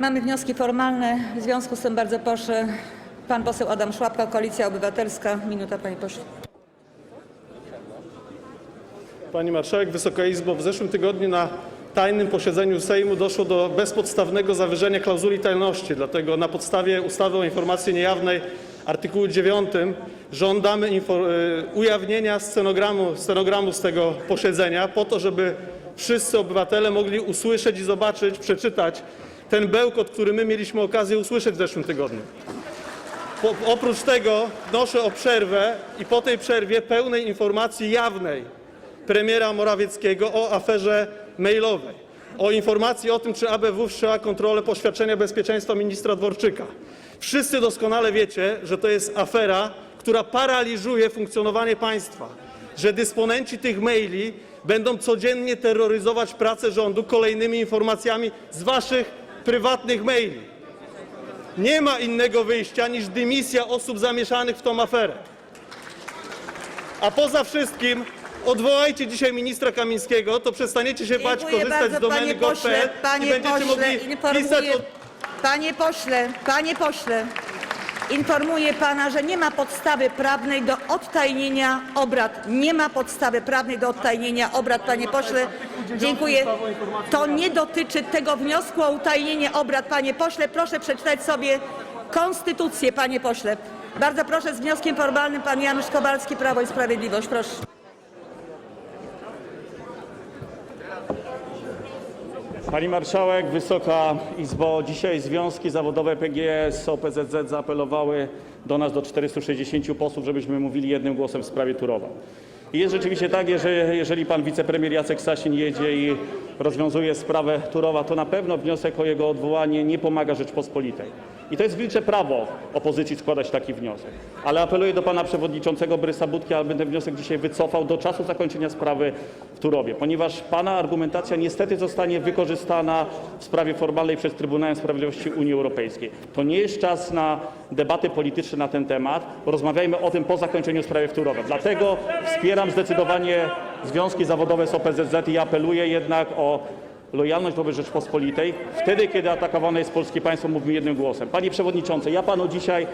Mamy wnioski formalne, w związku z tym bardzo proszę, pan poseł Adam Szłapka, Koalicja Obywatelska. Minuta, panie pośle. Pani Marszałek, Wysoka Izbo, w zeszłym tygodniu na tajnym posiedzeniu Sejmu doszło do bezpodstawnego zawyżenia klauzuli tajności. Dlatego na podstawie ustawy o informacji niejawnej artykułu 9 żądamy y, ujawnienia scenogramu, scenogramu z tego posiedzenia po to, żeby wszyscy obywatele mogli usłyszeć i zobaczyć, przeczytać ten bełkot, który my mieliśmy okazję usłyszeć w zeszłym tygodniu. Po, oprócz tego wnoszę o przerwę i po tej przerwie pełnej informacji jawnej premiera Morawieckiego o aferze mailowej, o informacji o tym, czy ABW wszczęła kontrolę poświadczenia bezpieczeństwa ministra Dworczyka. Wszyscy doskonale wiecie, że to jest afera, która paraliżuje funkcjonowanie państwa, że dysponenci tych maili będą codziennie terroryzować pracę rządu kolejnymi informacjami z waszych prywatnych maili. Nie ma innego wyjścia niż dymisja osób zamieszanych w tą aferę. A poza wszystkim odwołajcie dzisiaj ministra Kamińskiego, to przestaniecie się bać Dziękuję korzystać bardzo, z domeny panie pośle. gov.pl i Panie będziecie pośle, mogli pisać informuję, od... panie pośle, panie pośle, informuję pana, że nie ma podstawy prawnej do odtajnienia obrad. Nie ma podstawy prawnej do odtajnienia obrad, panie pośle. Dziękuję. To nie dotyczy tego wniosku o utajnienie obrad, panie pośle. Proszę przeczytać sobie konstytucję, panie pośle. Bardzo proszę, z wnioskiem formalnym pan Janusz Kowalski, Prawo i Sprawiedliwość. Proszę. Pani Marszałek, Wysoka Izbo, dzisiaj związki zawodowe PGS, OPZZ zaapelowały do nas, do 460 posłów, żebyśmy mówili jednym głosem w sprawie Turowa. I jest rzeczywiście tak, że jeżeli pan wicepremier Jacek Sasin jedzie i rozwiązuje sprawę Turowa, to na pewno wniosek o jego odwołanie nie pomaga Rzeczpospolitej. I to jest wilcze prawo opozycji składać taki wniosek. Ale apeluję do pana przewodniczącego Brysa Budki, aby ten wniosek dzisiaj wycofał do czasu zakończenia sprawy w Turowie, ponieważ pana argumentacja niestety zostanie wykorzystana w sprawie formalnej przez Trybunał Sprawiedliwości Unii Europejskiej. To nie jest czas na debaty polityczne na ten temat. Rozmawiajmy o tym po zakończeniu sprawy w Turowie. Dlatego wspieram zdecydowanie związki zawodowe z OPZZ i apeluję jednak o lojalność wobec Rzeczpospolitej. Wtedy, kiedy atakowane jest polskie państwo, mówmy jednym głosem. Panie Przewodniczący, ja Panu dzisiaj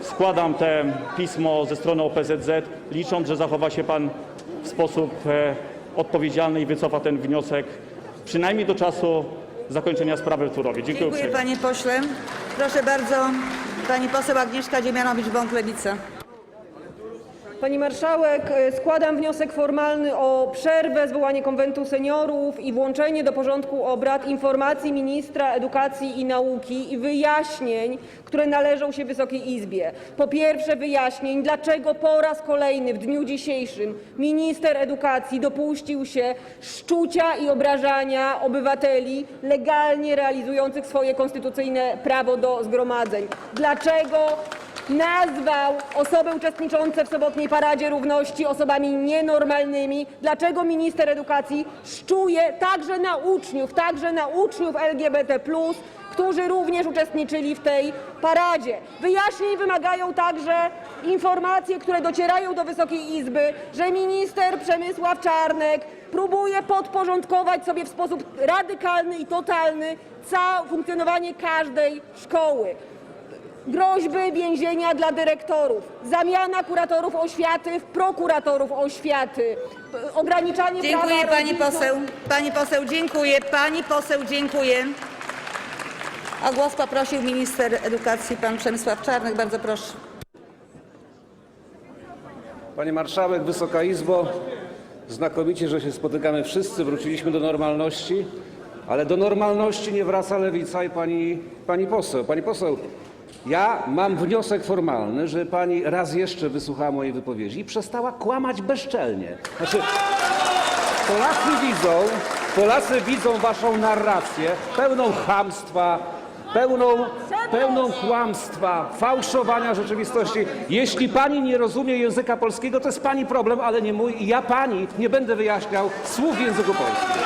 składam te pismo ze strony OPZZ, licząc, że zachowa się Pan w sposób e, odpowiedzialny i wycofa ten wniosek, przynajmniej do czasu zakończenia sprawy w Turowie. Dziękuję Dziękuję uprzejmie. panie pośle. Proszę bardzo, pani poseł Agnieszka Dziemianowicz-Bąk, Lewica. Pani marszałek, e, składam wniosek formalny o przerwę, zwołanie konwentu seniorów i włączenie do porządku obrad informacji ministra edukacji i nauki i wyjaśnień, które należą się Wysokiej Izbie. Po pierwsze wyjaśnień, dlaczego po raz kolejny w dniu dzisiejszym minister edukacji dopuścił się szczucia i obrażania obywateli legalnie realizujących swoje konstytucyjne prawo do zgromadzeń. Dlaczego nazwał osoby uczestniczące w sobotniej Paradzie Równości osobami nienormalnymi. Dlaczego minister edukacji szczuje także na uczniów, także na uczniów LGBT+, którzy również uczestniczyli w tej paradzie. Wyjaśnień wymagają także informacje, które docierają do Wysokiej Izby, że minister Przemysław Czarnek próbuje podporządkować sobie w sposób radykalny i totalny całe funkcjonowanie każdej szkoły groźby więzienia dla dyrektorów, zamiana kuratorów oświaty w prokuratorów oświaty, ograniczanie Dziękuję prawa pani poseł. Pani poseł, dziękuję. Pani poseł, dziękuję. O głos poprosił minister edukacji pan Przemysław Czarnek. Bardzo proszę. Pani Marszałek, Wysoka Izbo, znakomicie, że się spotykamy wszyscy, wróciliśmy do normalności, ale do normalności nie wraca lewica i pani, pani poseł. Pani poseł, ja mam wniosek formalny, że pani raz jeszcze wysłuchała mojej wypowiedzi i przestała kłamać bezczelnie. Znaczy, Polacy widzą, Polacy widzą waszą narrację pełną chamstwa, pełną, pełną kłamstwa, fałszowania rzeczywistości. Jeśli pani nie rozumie języka polskiego, to jest pani problem, ale nie mój ja pani nie będę wyjaśniał słów w języku polskim.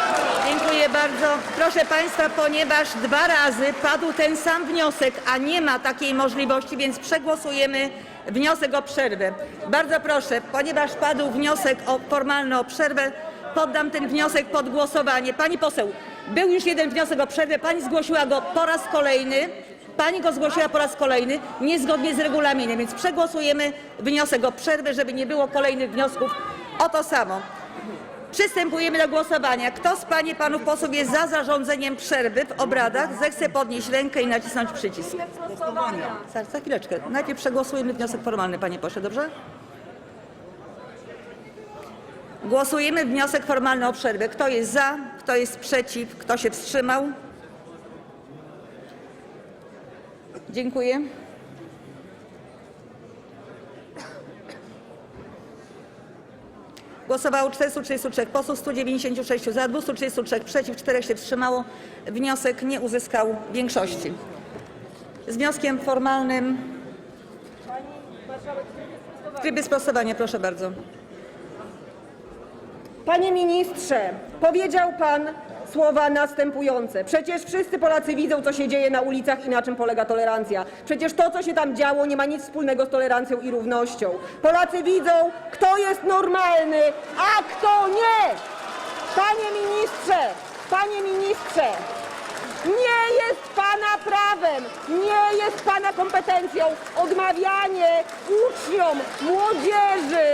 Dziękuję bardzo. Proszę Państwa, ponieważ dwa razy padł ten sam wniosek, a nie ma takiej możliwości, więc przegłosujemy wniosek o przerwę. Bardzo proszę, ponieważ padł wniosek o, formalny o przerwę, poddam ten wniosek pod głosowanie. Pani poseł, Był już jeden wniosek o przerwę, pani zgłosiła go po raz kolejny. Pani go zgłosiła po raz kolejny, niezgodnie z regulaminem, więc przegłosujemy wniosek o przerwę, żeby nie było kolejnych wniosków o to samo. Przystępujemy do głosowania. Kto z Pań i Panów posłów jest za zarządzeniem przerwy w obradach, zechce podnieść rękę i nacisnąć przycisk. Za, za chwileczkę. Najpierw przegłosujemy wniosek formalny, Panie Pośle, dobrze? Głosujemy wniosek formalny o przerwę. Kto jest za, kto jest przeciw, kto się wstrzymał? Dziękuję. Głosowało 433 posłów, 196 za, 233 przeciw, 4 się wstrzymało. Wniosek nie uzyskał większości. Z wnioskiem formalnym w trybie sprostowania, proszę bardzo. Panie ministrze, powiedział pan słowa następujące. Przecież wszyscy Polacy widzą, co się dzieje na ulicach i na czym polega tolerancja. Przecież to, co się tam działo, nie ma nic wspólnego z tolerancją i równością. Polacy widzą, kto jest normalny, a kto nie. Panie ministrze, panie ministrze, nie jest pana prawem, nie jest pana kompetencją odmawianie uczniom, młodzieży,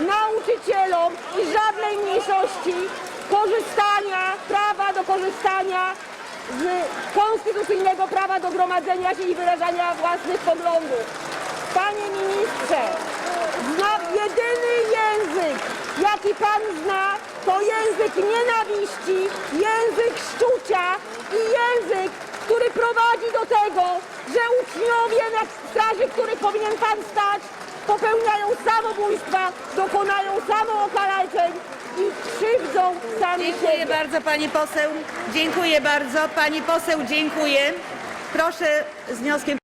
nauczycielom i żadnej mniejszości korzystania, prawa do korzystania z konstytucyjnego prawa do gromadzenia się i wyrażania własnych poglądów. Panie ministrze, jedyny język, jaki pan zna, to język nienawiści, język szczucia i język, który prowadzi do tego, że uczniowie na straży, których powinien pan stać, popełniają samobójstwa, dokonają samookaleczeń sami Dziękuję siebie. bardzo pani poseł. Dziękuję bardzo. Pani poseł, dziękuję. Proszę z wnioskiem